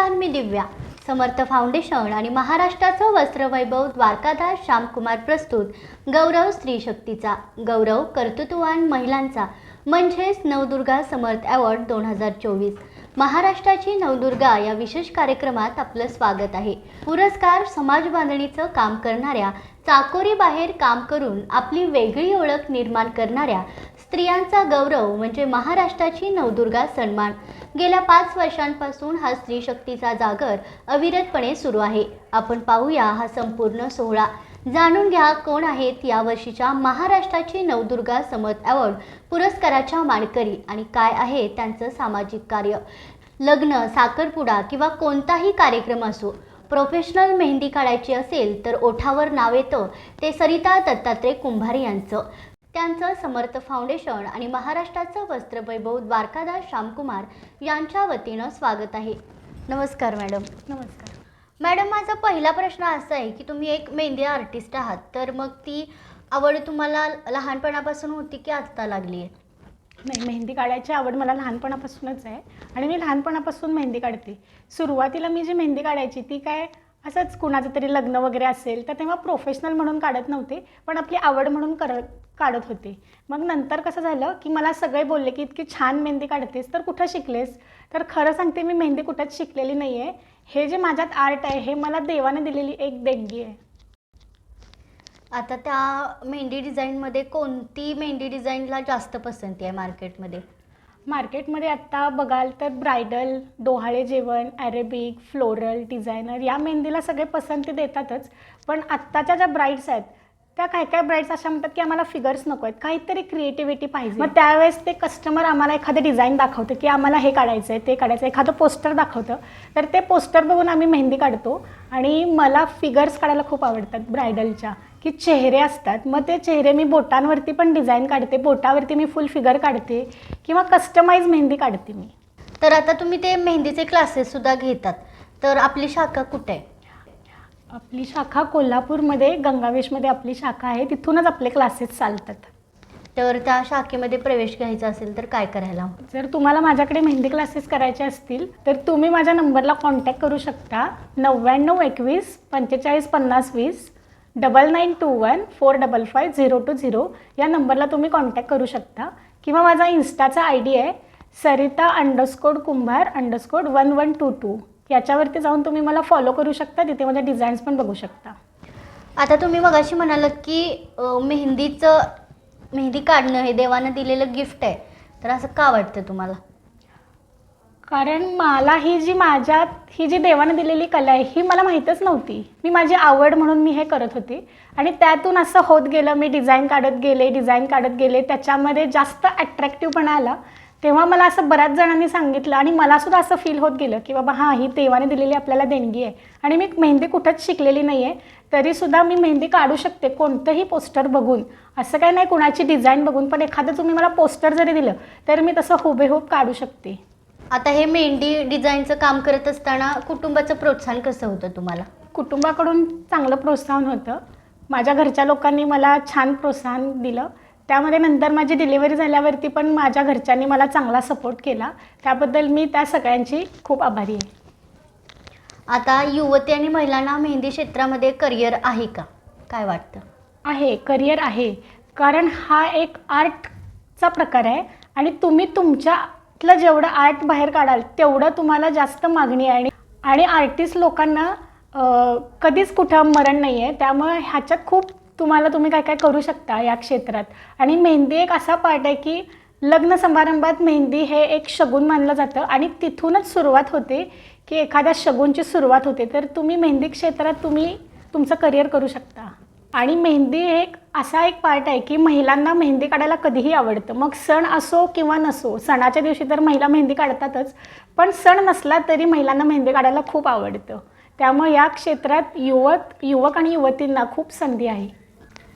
नमस्कार मी दिव्या. समर्थ फाउंडेशन आणि महाराष्ट्राचं वस्त्रवैभव द्वारकादास श्यामकुमार प्रस्तुत. गौरव स्त्री शक्तीचा गौरव कर्तृत्ववान महिलांचा. म्हणजेच नवदुर्गा समर्थ अवॉर्ड दोन हजार चोवीस. महाराष्ट्राची नवदुर्गा या विशेष कार्यक्रमात आपलं स्वागत आहे. पुरस्कार समाज बांधणीचं काम करणाऱ्या चाकोरी बाहेर काम करून आपली वेगळी ओळख निर्माण करणाऱ्या स्त्रियांचा गौरव म्हणजे महाराष्ट्राची नवदुर्गा सन्मान. गेल्या पाच वर्षांपासून हा स्त्री शक्तीचा जागर अविरतपणे सुरू आहे. आपण पाहूया हा संपूर्ण सोहळा. जाणून घ्या कोण आहेत यावर्षीच्या महाराष्ट्राची नवदुर्गा समत अवॉर्ड पुरस्काराच्या मानकरी आणि काय आहे त्यांचं सामाजिक कार्य? लग्न साखरपुडा किंवा कोणताही कार्यक्रम असो प्रोफेशनल मेहंदी काढायची असेल तर ओठावर नाव येतं ते सरिता दत्तात्रय कुंभार यांचं. त्यांचं समर्थ फाउंडेशन आणि महाराष्ट्राचं वस्त्रवैभव द्वारकादास श्यामकुमार यांच्या वतीनं स्वागत आहे. नमस्कार मॅडम. नमस्कार. मॅडम माझा पहिला प्रश्न असा आहे की तुम्ही एक मेहंदी आर्टिस्ट आहात तर मग ती आवड तुम्हाला लहानपणापासून होती की आत्ता लागली आहे? नाही मेहंदी काढायची आवड मला लहानपणापासूनच आहे आणि मी लहानपणापासून मेहंदी काढते. सुरुवातीला मी जी मेहंदी काढायची ती काय असंच कुणाचं तरी लग्न वगैरे असेल तर तेव्हा प्रोफेशनल म्हणून काढत नव्हते पण आपली आवड म्हणून करत काढत होते. मग नंतर कसं झालं की मला सगळे बोलले की इतकी छान मेहंदी काढतेस तर कुठं शिकलेस? तर खरं सांगते मी मेहंदी कुठंच शिकलेली नाही आहे हे जे माझ्यात आर्ट आहे हे मला देवाने दिलेली एक देणगी आहे. आता त्या मेहंदी डिझाईनमध्ये कोणती मेहंदी डिझाईनला जास्त पसंती आहे मार्केटमध्ये मार्केटमध्ये आत्ता बघाल तर ब्रायडल डोहाळे जेवण अरेबिक फ्लोरल डिझायनर या मेहंदीला सगळे पसंती देतातच. पण आत्ताच्या ज्या ब्राईड्स आहेत त्या काय काय ब्राईड्स अशा म्हणतात की आम्हाला फिगर्स नको आहेत. काहीतरी क्रिएटिव्हिटी पाहिजे. मग त्यावेळेस ते कस्टमर आम्हाला एखादं डिझाईन दाखवतं की आम्हाला हे काढायचं आहे ते काढायचं आहे एखादं पोस्टर दाखवतं. तर ते पोस्टर बघून आम्ही मेहंदी काढतो आणि मला फिगर्स काढायला खूप आवडतात ब्रायडलच्या की चेहरे असतात. मग ते चेहरे मी बोटांवरती पण डिझाईन काढते. बोटावरती मी फुल फिगर काढते किंवा कस्टमाइज मेहंदी काढते मी. तर आता तुम्ही ते मेहंदीचे क्लासेससुद्धा घेतात. तर आपली शाखा कुठे? आहे आपली शाखा कोल्हापूरमध्ये गंगावेशमध्ये आपली शाखा आहे. तिथूनच आपले क्लासेस चालतात. तर त्या शाखेमध्ये प्रवेश घ्यायचा असेल तर काय करायला? हवं जर तुम्हाला माझ्याकडे मेहंदी क्लासेस करायचे असतील तर तुम्ही माझ्या नंबरला कॉन्टॅक्ट करू शकता. नव्याण्णव एकवीस पंचेचाळीस पन्नास वीस double nine two one four double five zero two zero या नंबरला तुम्ही कॉन्टॅक्ट करू शकता. किंवा माझा इन्स्टाचा आय डी आहे Sarita underscore Kumbhar underscore one one two two याच्यावरती जाऊन तुम्ही मला फॉलो करू शकता तिथे माझ्या डिझाईन्स पण बघू शकता. आता तुम्ही मगाशी म्हणालात की अ, मेहंदीचं मेहंदी काढणं हे देवानं दिलेलं गिफ्ट आहे. तर असं का वाटतं तुम्हाला? कारण मला ही जी माझ्यात ही जी देवाने दिलेली कला आहे ही मला माहीतच नव्हती. मी माझी आवड म्हणून मी हे करत होते. आणि त्यातून असं होत गेलं मी डिझाईन काढत गेले डिझाईन काढत गेले त्याच्यामध्ये जास्त ॲट्रॅक्टिव्हपणा आला. तेव्हा मला असं बऱ्याच जणांनी सांगितलं आणि मलासुद्धा असं फील होत गेलं की बाबा हां ही देवाने दिलेली आपल्याला देणगी आहे. आणि मी मेहंदी कुठंच शिकलेली नाही आहे तरीसुद्धा मी मेहंदी काढू शकते कोणतंही पोस्टर बघून. असं काही नाही कुणाची डिझाईन बघून पण एखादं तुम्ही मला पोस्टर जरी दिलं तर मी तसं हुबेहूब काढू शकते. आता हे मेहंदी डिझाईनचं काम करत असताना कुटुंबाचं प्रोत्साहन कसं होतं तुम्हाला? कुटुंबाकडून चांगलं प्रोत्साहन होतं. माझ्या घरच्या लोकांनी मला छान प्रोत्साहन दिलं. त्यामध्ये नंतर माझी डिलिव्हरी झाल्यावरती पण माझ्या घरच्यांनी मला चांगला सपोर्ट केला. त्याबद्दल मी त्या सगळ्यांची खूप आभारी आहे. आता युवती आणि महिलांना मेहंदी क्षेत्रामध्ये करिअर आहे का? काय वाटतं? आहे करिअर आहे. कारण हा एक आर्टचा प्रकार आहे आणि तुम्ही तुमच्यातलं जेवढं आर्ट बाहेर काढाल तेवढं तुम्हाला जास्त मागणी आहे आणि आणि आर्टिस्ट लोकांना कधीच कुठं मरण नाही आहे त्यामुळे ह्याच्यात खूप तुम्हाला तुम्ही काय काय करू शकता या क्षेत्रात? आणि मेहंदी एक असा पार्ट आहे की लग्न समारंभात मेहंदी हे एक शगुन मानलं जातं. आणि तिथूनच सुरुवात होते की एखाद्या शगुनची सुरुवात होते. तर तुम्ही मेहंदी क्षेत्रात तुम्ही तुमचं करिअर करू शकता. आणि मेहंदी हे एक असा एक पार्ट आहे की महिलांना मेहंदी काढायला कधीही आवडतं. मग सण असो किंवा नसो सणाच्या दिवशी तर महिला मेहंदी काढतातच. पण सण नसला तरी महिलांना मेहंदी काढायला खूप आवडतं. त्यामुळे या क्षेत्रात युवक युवक आणि युवतींना खूप संधी आहे.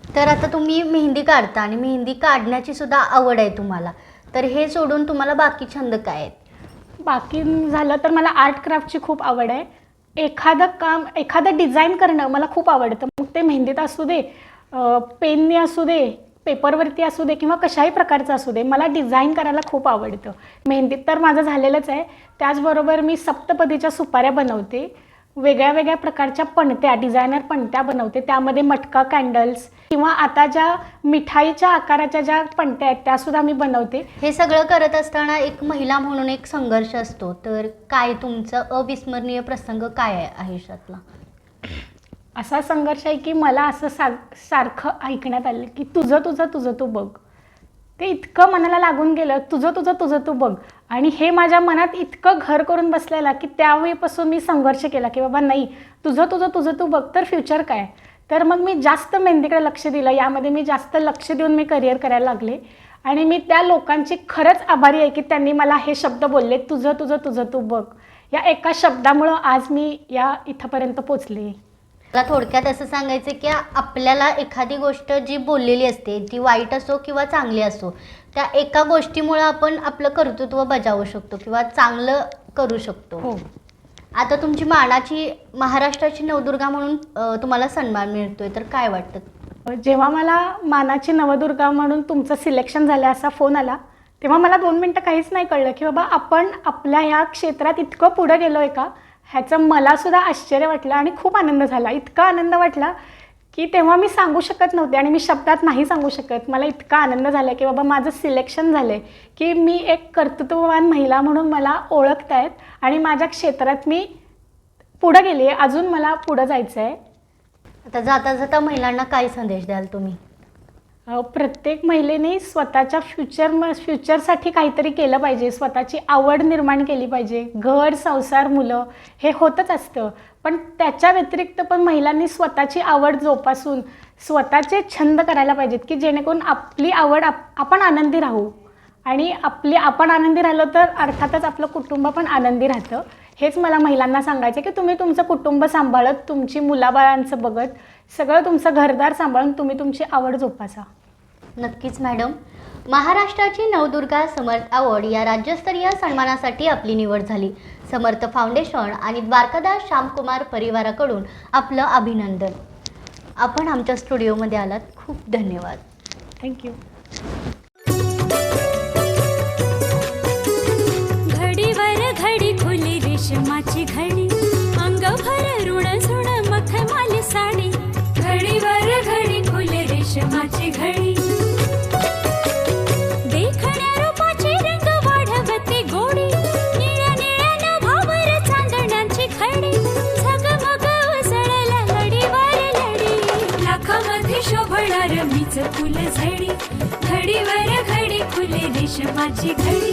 तर आता तुम्ही मेहंदी काढता आणि मेहंदी काढण्याची सुद्धा आवड आहे तुम्हाला. तर हे सोडून तुम्हाला बाकी छंद काय आहेत? बाकी झालं तर मला आर्ट क्राफ्टची खूप आवड आहे. एखादं काम एखादं डिझाईन करणं मला खूप आवडतं. मग ते मेहंदीत असू दे पेनने असू दे पेपरवरती असू दे किंवा कशाही प्रकारचं असू दे मला डिझाईन करायला खूप आवडतं. मेहंदीत तर माझं झालेलंच आहे. त्याचबरोबर मी सप्तपदीच्या सुपाऱ्या बनवते. वेगळ्या वेगळ्या प्रकारच्या पणत्या डिझायनर पणत्या बनवते. त्यामध्ये मटका कॅन्डल्स किंवा आता ज्या मिठाईच्या आकाराच्या ज्या पणत्या आहेत त्यासुद्धा मी बनवते. हे सगळं करत असताना एक महिला म्हणून एक संघर्ष असतो. तर काय तुमचं अविस्मरणीय प्रसंग काय आहे आयुष्यातला असा संघर्ष आहे की मला असं सा सारखं ऐकण्यात आलं की तुझं तुझं तुझं तू बघ. ते इतकं मनाला लागून गेलं तुझं तुझं तुझं तू बघ. आणि हे माझ्या मनात इतकं घर करून बसलेलं की त्यावेळीपासून मी संघर्ष केला की बाबा नाही तुझं तुझं तुझं तू बघ तर फ्युचर काय? तर मग मी जास्त मेहंदीकडे लक्ष दिलं. यामध्ये मी जास्त लक्ष देऊन मी करिअर करायला लागले. आणि मी त्या लोकांची खरंच आभारी आहे की त्यांनी मला हे शब्द बोलले तुझं तुझं तुझं तू बघ. या एका शब्दामुळं आज मी या इथंपर्यंत पोचले. मला थोडक्यात असं सांगायचं की आपल्याला एखादी गोष्ट जी बोललेली असते ती वाईट असो किंवा चांगली असो त्या एका गोष्टीमुळं आपण आपलं कर्तृत्व बजावू शकतो किंवा चांगलं करू शकतो. हो. आता तुमची मानाची महाराष्ट्राची नवदुर्गा म्हणून अ, तुम्हाला सन्मान मिळतोय तर काय वाटतं? जेव्हा मला मानाची नवदुर्गा म्हणून तुमचं सिलेक्शन झालं असा फोन आला तेव्हा मला दोन मिनटं काहीच नाही कळलं की बाबा आपण आपल्या ह्या क्षेत्रात इतकं पुढं गेलो आहे का? ह्याचं मलासुद्धा आश्चर्य वाटलं आणि खूप आनंद झाला. इतका आनंद वाटला की तेव्हा मी सांगू शकत नव्हते आणि मी शब्दात नाही सांगू शकत. मला इतका आनंद झाला की बाबा माझं सिलेक्शन झालं आहे की मी एक कर्तृत्ववान महिला म्हणून मला ओळखतायत आणि माझ्या क्षेत्रात मी पुढं गेली आहे अजून मला पुढं जायचं आहे आता जाता जाता महिलांना काय संदेश द्याल तुम्ही? प्रत्येक महिलेने स्वतःच्या फ्युचर म फ्युचरसाठी काहीतरी केलं पाहिजे. स्वतःची आवड निर्माण केली पाहिजे. घर संसार मुलं हे होतच असतं. पण त्याच्या व्यतिरिक्त पण महिलांनी स्वतःची आवड जोपासून स्वतःचे छंद करायला पाहिजेत की जेणेकरून आपली आवड आप आपण आनंदी राहू. आणि आपली आपण आनंदी राहिलो तर अर्थातच आपलं कुटुंब पण आनंदी राहतं. हेच मला महिलांना सांगायचं की तुम्ही तुमचं कुटुंब सांभाळत तुमची मुलाबाळांचं बघत सगळं तुमचं घरदार सांभाळून तुम्ही तुमची आवड जोपासा. नक्कीच मॅडम. महाराष्ट्राची नवदुर्गा समर्थ अवॉर्ड या राज्यस्तरीय सन्मानासाठी आपली निवड झाली. समर्थ फाउंडेशन आणि द्वारकादास श्यामकुमार परिवाराकडून आपलं अभिनंदन. आपण आमच्या स्टुडिओमध्ये आलात. खूप धन्यवाद. थँक्यू घडीवर घडी खुली रेशमाची घडी. खुली घडी. देखण्या रंग गोडी. निळ्या निळ्या खडी. झगमग उसळला लाखामध्ये शोभणार मीच फुल झडी. घडीवर घडी रेशमाची घडी.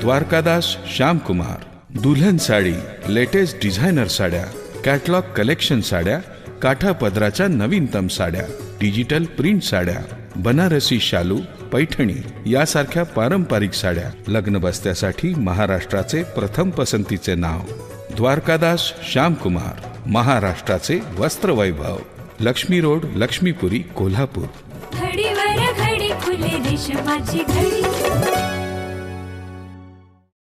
द्वारकादास श्यामकुमार दुल्हन साडी लेटेस्ट डिझायनर साड्या कॅटलॉग कलेक्शन साड्या काठा पदराच्या नवीनतम साड्या. डिजिटल प्रिंट साड्या बनारसी शालू पैठणी यासारख्या पारंपरिक साड्या लग्न बस्त्यासाठी महाराष्ट्राचे प्रथम पसंतीचे नाव. द्वारकादास श्यामकुमार महाराष्ट्राचे वस्त्रवैभव लक्ष्मी रोड लक्ष्मीपुरी कोल्हापूर.